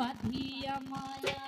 বাঁধিয়া মায়া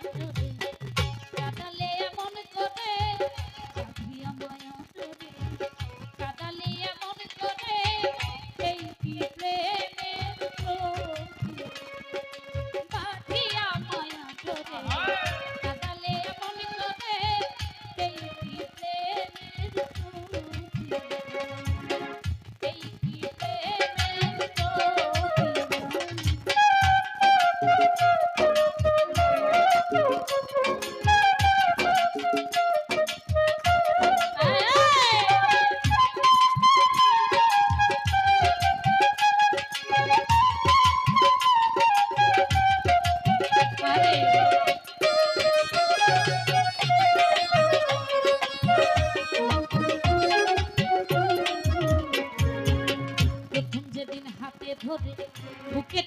বুকে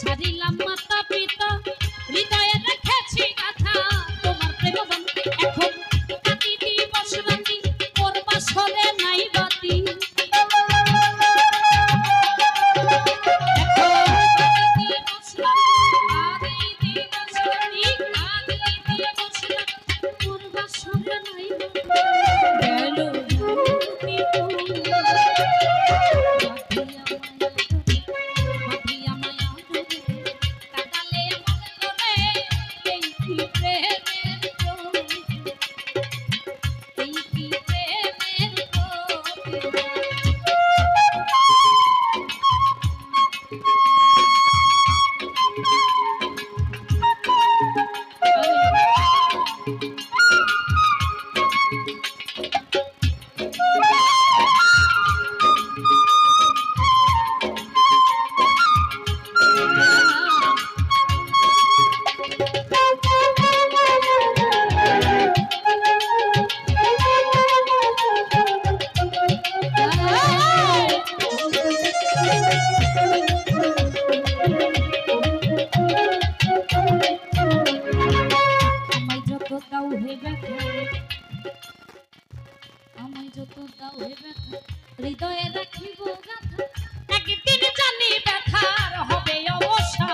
ছাড়িলাম মাতা হৃদয়ে রাখিব একদিন জানি ব্যথার হবে অবসান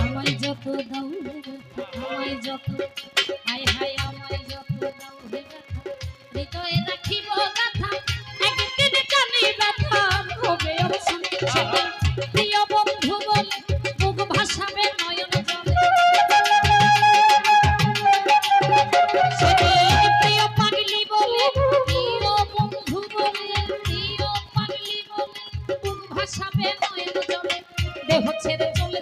আমায় যত দাও আমায় যত হায় হায় আমায় যত দাও হৃদয়ে রাখিব গাথা। একদিন জানি ব্যথার হবে অবসান হচ্ছে চলে